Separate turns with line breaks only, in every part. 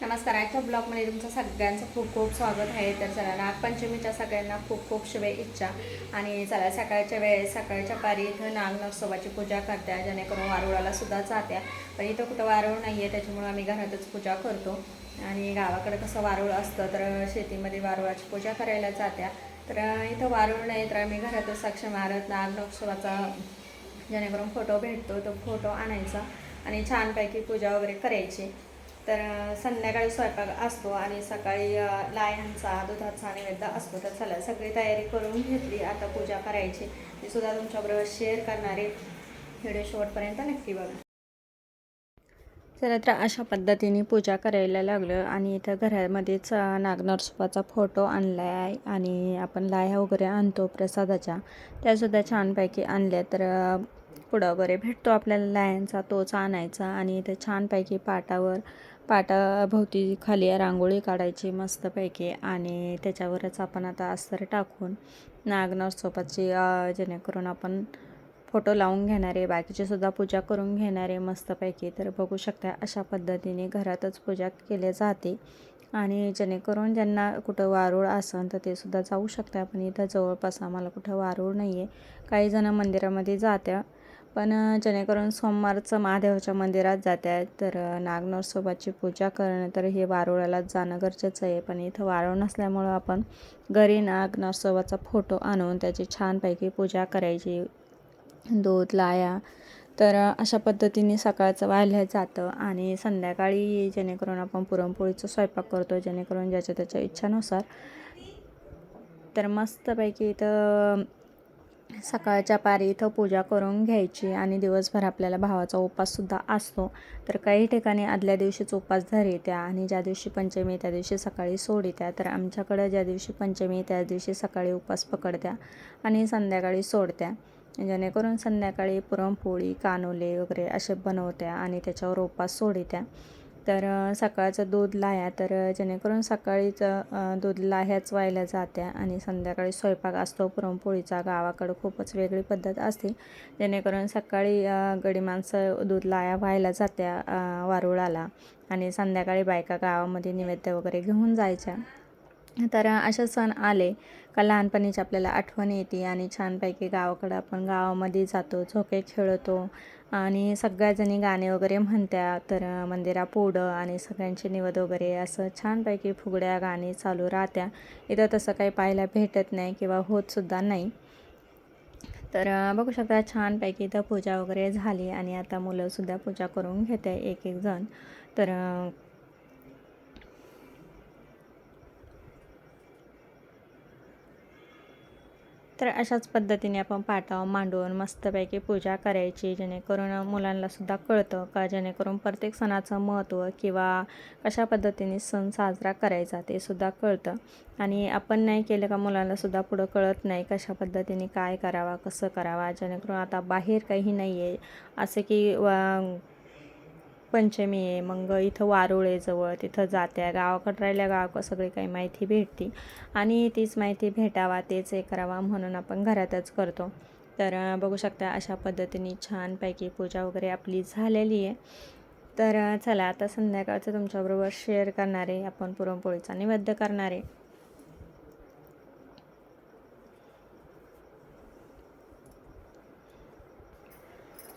नमस्कार आजच्या ब्लॉगमध्ये तुमचं सगळ्यांचं खूप खूप स्वागत आहे. तर चला नागपंचमीच्या सगळ्यांना खूप खूप शुभेच्छा. आणि चला सकाळच्या वेळेस सकाळच्या पारी इथं नाग नरसोबाची पूजा करत्या जेणेकरून वारुळाला सुद्धा जात्या पण इथं कुठं वारुळ नाही आहे त्याच्यामुळं आम्ही घरातच पूजा करतो. आणि गावाकडे कसं वारुळ असतं तर शेतीमध्ये वारुळाची पूजा करायला जात्या. तर इथं वारुळ नाही तर आम्ही घरातच साक्ष मारत नाग नरसोबाचा जेणेकरून फोटो भेटतो तो फोटो आणायचा. आणि छानपैकी पूजा वगैरे करायची. तर संध्याकाळी स्वयंपाक असतो आणि सकाळी अं, लाह्यांचा दुधाचा नैवेद्य असतो. तर चला सगळी तयारी करून घेतली. आता पूजा करायची. ती सुद्धा तुमच्याबरोबर शेअर करणारे व्हिडिओ शेवटपर्यंत नक्की बघा. चला तर अशा पद्धतीने पूजा करायला लागलं आणि इथं घरामध्येच नागनरसोबाचा फोटो आणला आहे आणि आपण लाह्या वगैरे आणतो प्रसादाच्या. त्यासुद्धा छानपैकी आणल्या. तर पुडा वगैरे भेटतो आपल्याला लाह्यांचा तोच आणायचा आणि ते छानपैकी पाटावर पाटाभोवती खाली रांगोळी काढायची मस्तपैकी आणि त्याच्यावरच आपण आता अस्तर टाकून नागनरसोबाची सोपाची जेणेकरून आपण फोटो लावून घेणारे बाकीची सुद्धा पूजा करून घेणारे मस्तपैकी. तर बघू शकता अशा पद्धतीने घरातच पूजा केली जाते आणि जेणेकरून ज्यांना कुठं वारूळ असेल तर ते सुद्धा जाऊ शकता पण इथं जवळपास आम्हाला कुठं वारूळ नाही आहे काही जण मंदिरामध्ये जात्या पण जेणेकरून सोमवारचं महादेवाच्या मंदिरात जात्या. तर नागनरसोबाची पूजा करणं तर हे वारुळालाच जाणं गरजेचं आहे. पण इथं वारूळ नसल्यामुळं आपण घरी नागनरसोबाचा फोटो आणून त्याची छानपैकी पूजा करायची. दूध लाया तर अशा पद्धतीने सकाळचं वाहिलं जातं. आणि संध्याकाळी जेणेकरून आपण पुरणपोळीचा स्वयंपाक करतो जेणेकरून ज्याच्या त्याच्या इच्छानुसार. तर मस्तपैकी इथं सकाळच्या पारी इथं पूजा करून घ्यायची आणि दिवसभर आपल्याला भावाचा उपाससुद्धा असतो. तर काही ठिकाणी आदल्या दिवशीच उपवास धरित्या आणि ज्या दिवशी पंचमी त्या दिवशी सकाळी सोडित्या. तर आमच्याकडं ज्या दिवशी पंचमी त्या दिवशी सकाळी उपवास पकडत्या आणि संध्याकाळी सोडत्या. जेणेकरून संध्याकाळी पुरणपोळी कानोले वगैरे असे बनवत्या आणि त्याच्यावर उपास सोडित्या. तर सकाळचं दूध लाह्या तर जेणेकरून सकाळीच दूध लाह्याच व्हायला जात्या आणि संध्याकाळी स्वयंपाक असतो. पुरणपोळीचा गावाकडं खूपच वेगळी पद्धत असते. जेणेकरून सकाळी गडी माणसं दूध लाह्या व्हायला जात्या वारुळाला आणि संध्याकाळी बायका गावामध्ये नैवेद्य वगैरे घेऊन जायच्या. तर असे सण आले का लहानपणीची आपल्याला आठवण येते आणि छानपैकी गावाकडं आपण गावामध्ये जातो झोके खेळतो आणि सगळ्याजणी गाणे वगैरे म्हणत्या तर मंदिरापुढं आणि सगळ्यांचे निवद वगैरे असं छानपैकी फुगड्या गाणी चालू राहत्या. इथं तसं काही पाहायला भेटत नाही किंवा होतसुद्धा नाही. तर बघू शकता छानपैकी इथं पूजा वगैरे झाली आणि आता मुलंसुद्धा पूजा करून घेते एक एक जण. तर तर अशाच पद्धतीने आपण पाटावर मांडून मस्तपैकी पूजा करायची जेणेकरून मुलांनासुद्धा कळतं का जेणेकरून प्रत्येक सणाचं महत्त्व किंवा कशा पद्धतीने सण साजरा करायचा ते सुद्धा कळतं. आणि आपण नाही केलं का मुलांनासुद्धा पुढं कळत नाही कशा पद्धतीने काय करावा कसं करावा जेणेकरून आता बाहेर काही नाही आहे असं की वा पंचमी आहे मग इथं वारुळेजवळ जवळ तिथं जात्या गावाकडं राहिल्या गावाकडं सगळी काही माहिती भेटते. आणि तीच माहिती भेटावा तेच हे करावा म्हणून आपण घरातच करतो. तर बघू शकता अशा पद्धतीने छानपैकी पूजा वगैरे आपली झालेली आहे. तर चला आता संध्याकाळचं तुमच्याबरोबर शेअर करणारे आपण पुरणपोळीचा नैवेद्य करणारे.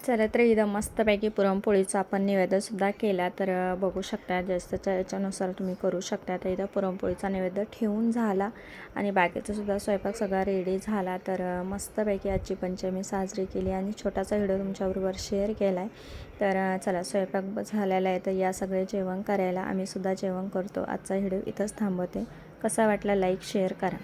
चला तर इथं मस्तपैकी पुरणपोळीचा आपण निवेदनसुद्धा केला तर बघू शकता जास्तच्या याच्यानुसार तुम्ही करू शकता. तर इथं पुरणपोळीचा नैवेद्य ठेवून झाला आणि बाकीचासुद्धा स्वयंपाक सगळा रेडी झाला. तर मस्तपैकी आजची पंचमी साजरी केली आणि छोटासा व्हिडिओ तुमच्याबरोबर शेअर केला आहे तर चला स्वयंपाक झालेला आहे तर या सगळे जेवण करायला आम्हीसुद्धा जेवण करतो. आजचा व्हिडिओ इथंच थांबवते. कसा वाटला लाईक शेअर करा.